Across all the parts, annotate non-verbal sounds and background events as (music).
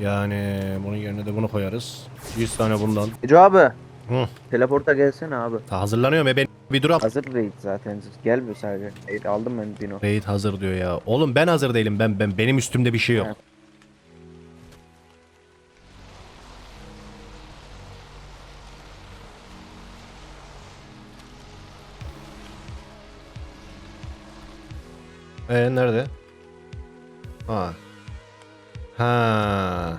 Yani bunun yerine de bunu koyarız. 100 tane bundan. Ece abi. Hı. Teleporta gelsene abi. Ta hazırlanıyorum e ben bir dur. Hazır raid zaten. Gel bir sadece. Raid aldım ben Dino. Raid hazır diyor ya. Oğlum ben hazır değilim. Ben ben benim üstümde bir şey yok. Evet. Ee nerede? Ha. Ha.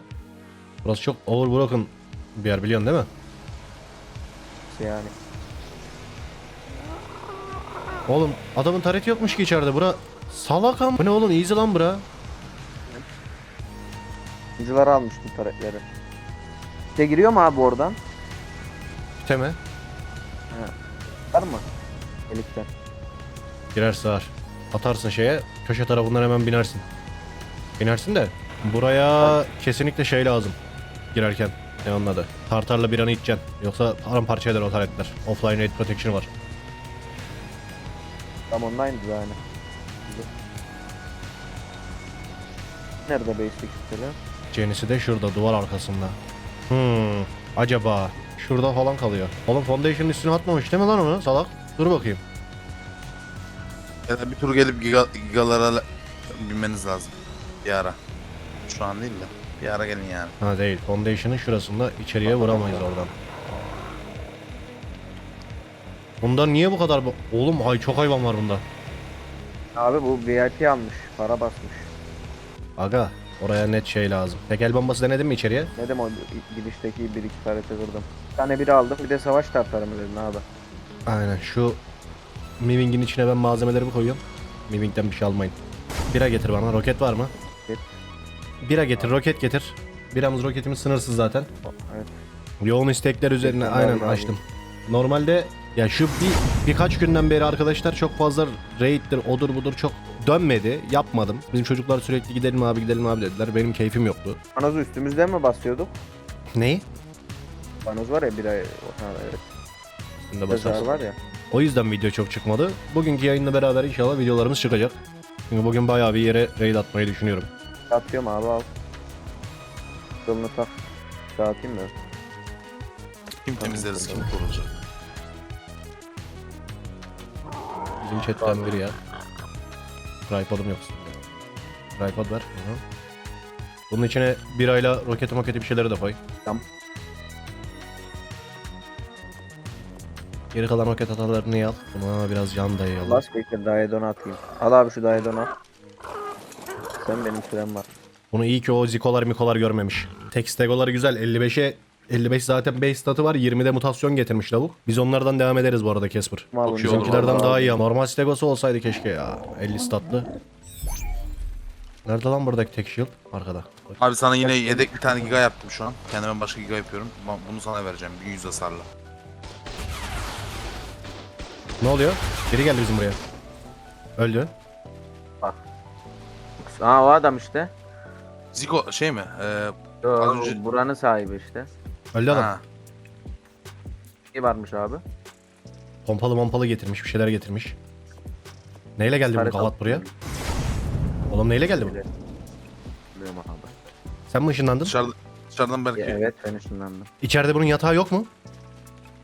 Burası çok overbroken bir yer biliyorsun değil mi? Yani. Oğlum adamın tareti yokmuş ki içeride. Bura salak am. Bu ne oğlum easy lan bura. Oyuncuları almış bu taretleri. İşte giriyor mu abi oradan? Biteme. Var mı? Elikten. Girer sığar. Atarsın şeye. Köşe tarafından hemen binersin. Binersin de. Buraya kesinlikle şey lazım. Girerken. Ne onun adı? Tartarla bir anı içeceksin. Yoksa paramparça eder o taretler. Offline raid protection var. Tam online'dı yani. Nerede basic mesela? Cenisi de şurada duvar arkasında. Hmm. Acaba şurada falan kalıyor. Oğlum foundation'ın üstüne atmamış değil mi lan onu salak? Dur bakayım. Ya da bir tur gelip giga, gigalara binmeniz lazım. Bir ara. Şu an değil de. Bir ara gelin yani. Ha değil. Foundation'ın şurasında içeriye vuramayız oradan. Bundan niye bu kadar... bu- Oğlum ay çok hayvan var bunda. Abi bu VIP almış. Para basmış. Aga oraya net şey lazım. Tek el bombası denedin mi içeriye? Demek o girişteki bir iki tarete kırdım. Bir tane biri aldım. Bir de savaş tartarı mı dedin abi? Aynen şu Miving'in içine ben malzemelerimi koyuyorum. Miving'den bir şey almayın. Bira getir bana. Roket var mı? Bira getir, roket getir. Biramız roketimiz sınırsız zaten. Evet. Yoğun istekler üzerine Teşekkürler aynen abi. açtım. Normalde ya şu bir birkaç günden beri arkadaşlar çok fazla raid'dir, odur budur çok dönmedi. Yapmadım. Bizim çocuklar sürekli gidelim abi gidelim abi dediler. Benim keyfim yoktu. Panozu üstümüzden mi basıyorduk? Neyi? Panoz var ya bir ay. Ha, evet. Üstünde basarsın. var ya. O yüzden video çok çıkmadı. Bugünkü yayınla beraber inşallah videolarımız çıkacak. Çünkü bugün bayağı bir yere raid atmayı düşünüyorum. Atıyorum abi al. Yolunu tak. Dağıtayım mı? Kim temizleriz kim kurulacak. Bizim chatten biri ya. Tripod'um yok. Tripod ver. Hı hı. Bunun içine birayla roketi moketi bir şeyleri de koy. Tamam. Geri kalan roket hatalarını al. Buna biraz can dayayalım. Bas bekle Daedon'a atayım. Al abi şu Daedon'a. Sen benim sürem var. Bunu iyi ki o zikolar mikolar görmemiş. Tek stegoları güzel. 55'e 55 zaten base statı var. 20'de mutasyon getirmiş lavuk. Biz onlardan devam ederiz bu arada Casper. Çok iyi olur Bizimkilerden vallahi. daha iyi ama. Normal stegosu olsaydı keşke ya. 50 statlı. Nerede lan buradaki tek shield? Arkada. Abi sana yine yedek bir tane giga yaptım şu an. Kendime başka giga yapıyorum. Bunu sana vereceğim. 1100 hasarla. Ne oluyor? Biri geldi bizim buraya. Öldü. Aa o adam işte. Ziko şey mi? Ee, Yo, Az önce- buranın sahibi işte. Öldü adam. ha. Ne varmış abi? Pompalı pompalı getirmiş. Bir şeyler getirmiş. Neyle geldi bu Tarih gavat al- buraya? Oğlum neyle geldi bu? Öyle. Bilmiyorum abi. Sen mi ışınlandın? Dışarıda, dışarıdan belki. Ya, evet ben ışınlandım. İçeride bunun yatağı yok mu?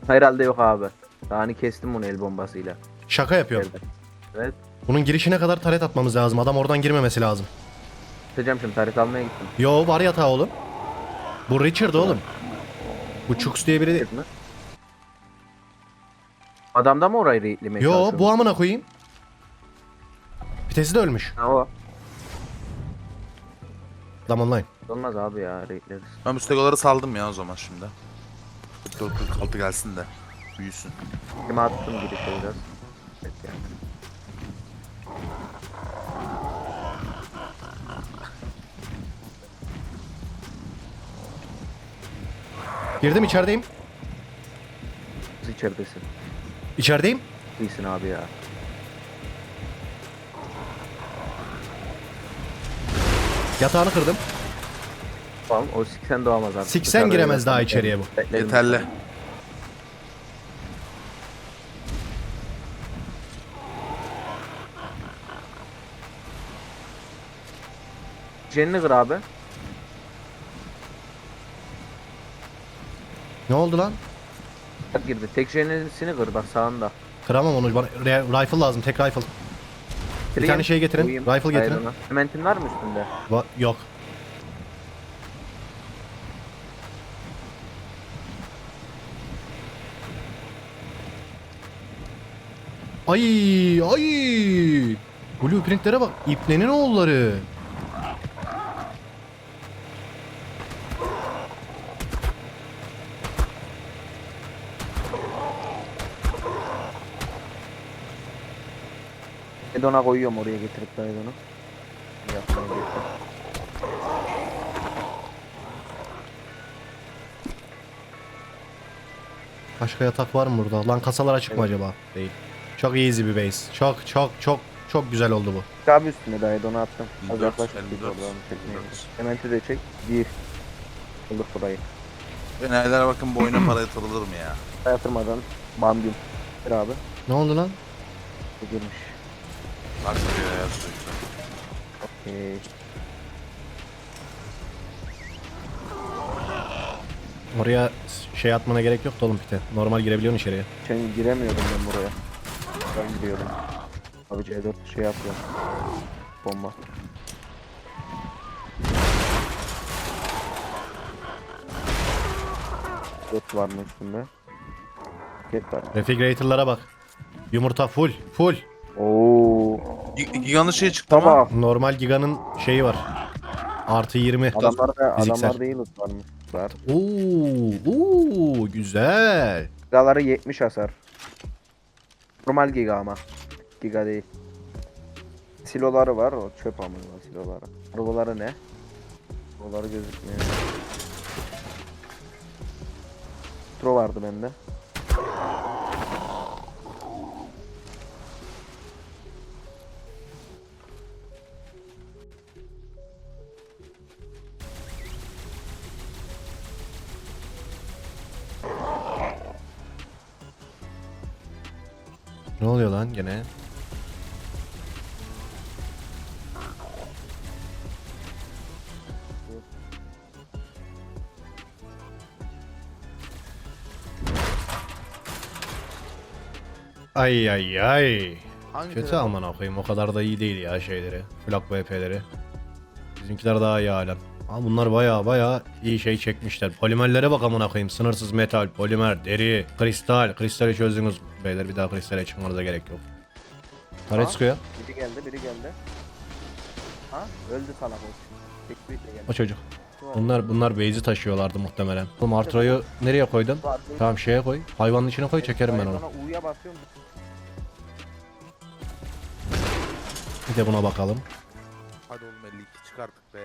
Herhalde yok abi. Daha hani kestim bunu el bombasıyla. Şaka yapıyorum. Evet. Bunun girişine kadar taret atmamız lazım. Adam oradan girmemesi lazım. Tutacağım şimdi tarih almaya gittim. Yo var yatağı oğlum. Bu Richard oğlum. Bu Chooks diye biri değil. Gittin mi? Adamda mı orayı reitlemeye Yo bu amına koyayım. Vitesi de ölmüş. Ha o. Adam online. Olmaz abi ya reitleriz. Ben müstegoları saldım ya o zaman şimdi. 44 46 gelsin de. Büyüsün. Kime attım girişe biraz. Evet yani. Girdim içerideyim. İçeridesin. İçerideyim. İyisin abi ya. Yatağını kırdım. Tamam o siksen doğamaz abi. Siksen Dışarıda giremez daha içeriye bu. Beklerim. Yeterli. Jenni kır abi. Ne oldu lan? Bak girdi. Tek jenesini kır bak sağında. Kıramam onu. Bana re- rifle lazım. Tek rifle. Bir tane şey getirin, Koyayım rifle getirin. ayrına. Cementin var mı üstünde? Va- yok. Ay ay. Blueprintlere bak. İpnenin oğulları. Edona koyuyorum oraya getirip yok. Başka yatak var mı burada? Lan kasalar açık mı acaba? Değil. Çok easy bir base. Çok çok çok çok güzel oldu bu. Abi üstüne Daydon'u attım. Az 54, yaklaşık 54, bir oradan çekmeye. 54. Cementi de çek. Bir. Bulduk burayı. Fenerlere bakın boyuna para yatırılır mı ya? Yatırmadan bambim. Bir abi. Ne oldu lan? Bu girmiş. Ya sürekli. Okey. Oraya şey atmana gerek yok da oğlum pite. Normal girebiliyorsun içeriye. Sen giremiyordum ben buraya. Ben giriyorum. Abi C4 şey yapıyor. Bomba. Dört var mı üstünde? Ket var. Refrigerator'lara bak. Yumurta full full. Oo. Gi- Giganın şey çıktı ama. Tamam. Normal Giga'nın şeyi var. Artı 20. Adamlarda Fiziksel. adamlarda iyi loot varmış. Var. Oo, oo, güzel. Gigaları 70 hasar. Normal giga ama. Giga değil. Siloları var o çöp ama o siloları. Arabaları ne? Arabaları gözükmüyor. Tro vardı bende. Ne oluyor lan gene? Ay ay ay. Hangi Kötü telefon? aman koyayım o kadar da iyi değil ya şeyleri. Flak VP'leri. Bizimkiler daha iyi halen. Ama bunlar baya baya iyi şey çekmişler. Polimerlere bak amına koyayım. Sınırsız metal, polimer, deri, kristal. Kristali çözdünüz beyler bir daha kristale çıkmanıza gerek yok. Taret Ha? sıkıyor. Biri geldi biri geldi. Ha? Öldü salak o. Tek bir de geldi. O çocuk. Bunlar bunlar base'i taşıyorlardı muhtemelen. Oğlum Artro'yu nereye koydun? Tamam şeye koy. Hayvanın içine koy çekerim ben onu. U'ya basıyorum. Bir de buna bakalım. Hadi oğlum 52 çıkarttık be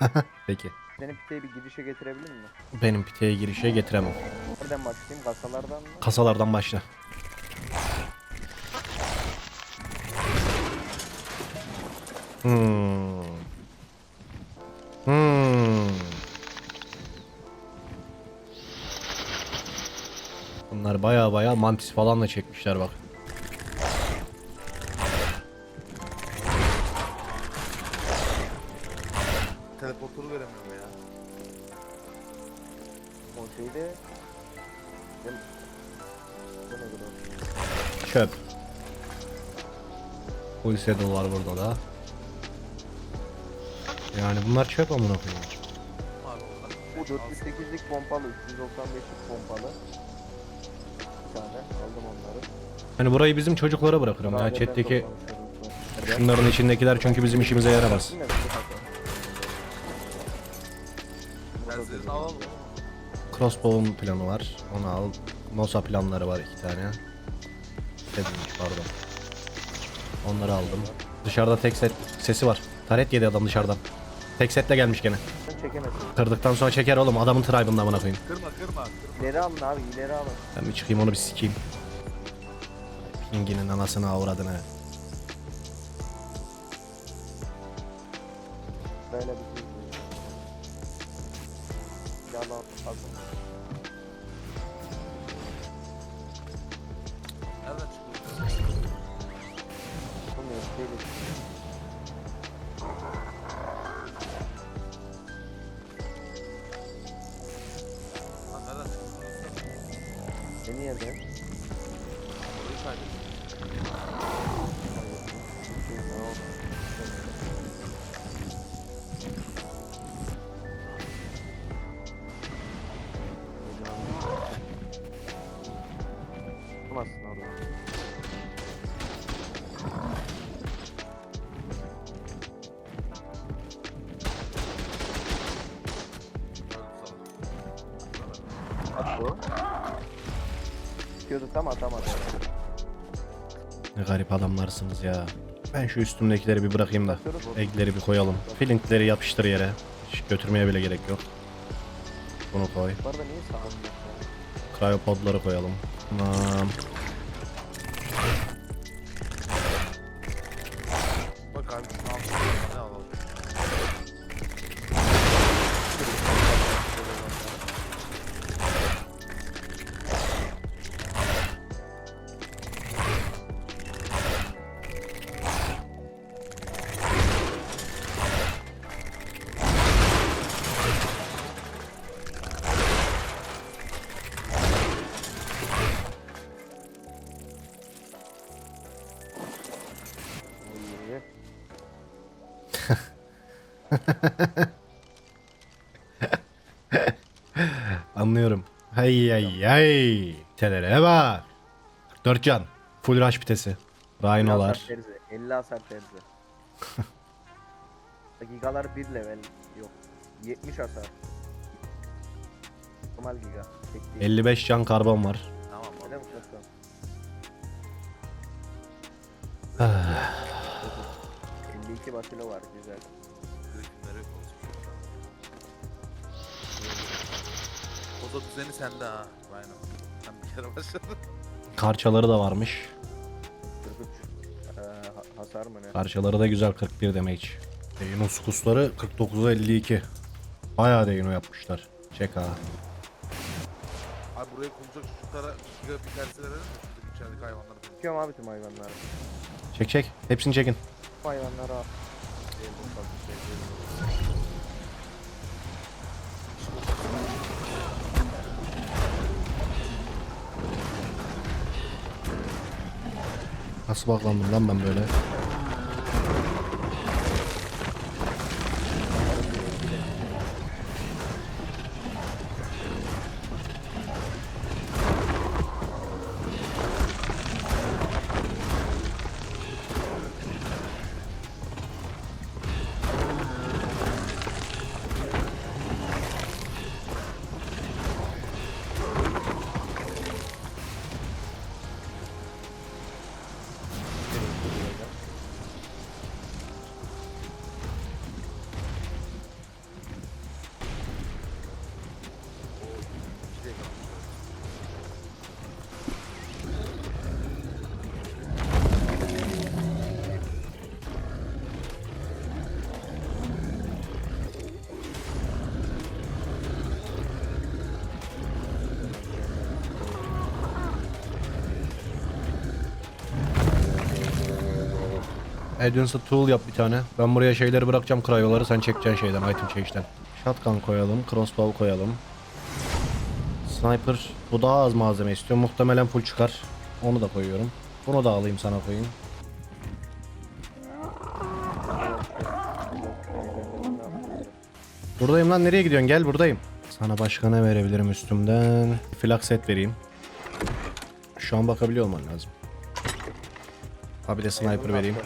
54. (laughs) Peki. Seni piteye bir girişe getirebilir mi? Benim piteye girişe getiremem. Nereden başlayayım? Kasalardan mı? Kasalardan başla. Hmm. Hmm. Bunlar baya baya mantis falan da çekmişler bak. Teleporturu veremiyorum ya. O şeyde... Çöp. Full saddle var burada da. Yani bunlar çöp amına koyayım. Abi onlar. Bu 408'lik pompalı, 395'lik pompalı. Bir tane aldım onları. Hani burayı bizim çocuklara bırakırım ya. Chat'teki şunların içindekiler çünkü bizim işimize yaramaz. Yine bir şey alalım. Crossbow'un planı var. Onu al. Nosa planları var iki tane. Dediymiş pardon. Onları aldım. Dışarıda tek set sesi var. Taret yedi adam dışarıdan. Tek setle gelmiş gene. Sen çekemezsin. Kırdıktan sonra çeker oğlum adamın tribe'ında amına koyayım. Kırma kırma. kırma. İleri alın abi, ileri alın. Ben bir çıkayım onu bir sikeyim. Pinginin anasını avradını. Böyle bir şey. Yalan, hazır. Nereden çıkıyor? Bu ne? Şey değil. Tam atamadı. Ne garip adamlarsınız ya. Ben şu üstümdekileri bir bırakayım da. Eggleri bir koyalım. Filinkleri yapıştır yere. Hiç götürmeye bile gerek yok. Bunu koy. Cryopodları koyalım. Tamam. Anlıyorum. Hay hay hay. Telere bak. 44 can. Full rush pitesi. 50 Rhino'lar. hasar terzi. 50 hasar terzi. (laughs) Gigalar 1 level yok. 70 hasar. Normal giga. Tek değil. 55 can karbon var. Tamam Öyle? Ah, 52 basilo var güzel. Koza düzeni sende ha. Aynen. Sen bir kere başladın. Karçaları da varmış. 43. Ee, ha- hasar mı ne? Karşıları da güzel 41 damage. Deino skusları 49'a 52. Bayağı Deino yapmışlar. Çek ha. Abi buraya konacak şu tara giga bir tersi verelim mi? İçerideki hayvanları. Çekiyorum abi tüm hayvanları. Çek çek. Hepsini çekin. Bu hayvanları al. Nasıl bağlandım lan ben böyle? Advanced tool yap bir tane. Ben buraya şeyleri bırakacağım cryoları sen çekeceksin şeyden item change'den. Shotgun koyalım, crossbow koyalım. Sniper bu daha az malzeme istiyor. Muhtemelen full çıkar. Onu da koyuyorum. Bunu da alayım sana koyayım. Buradayım lan nereye gidiyorsun? Gel buradayım. Sana başka ne verebilirim üstümden? Flak set vereyim. Şu an bakabiliyor olman lazım. Abi de sniper vereyim.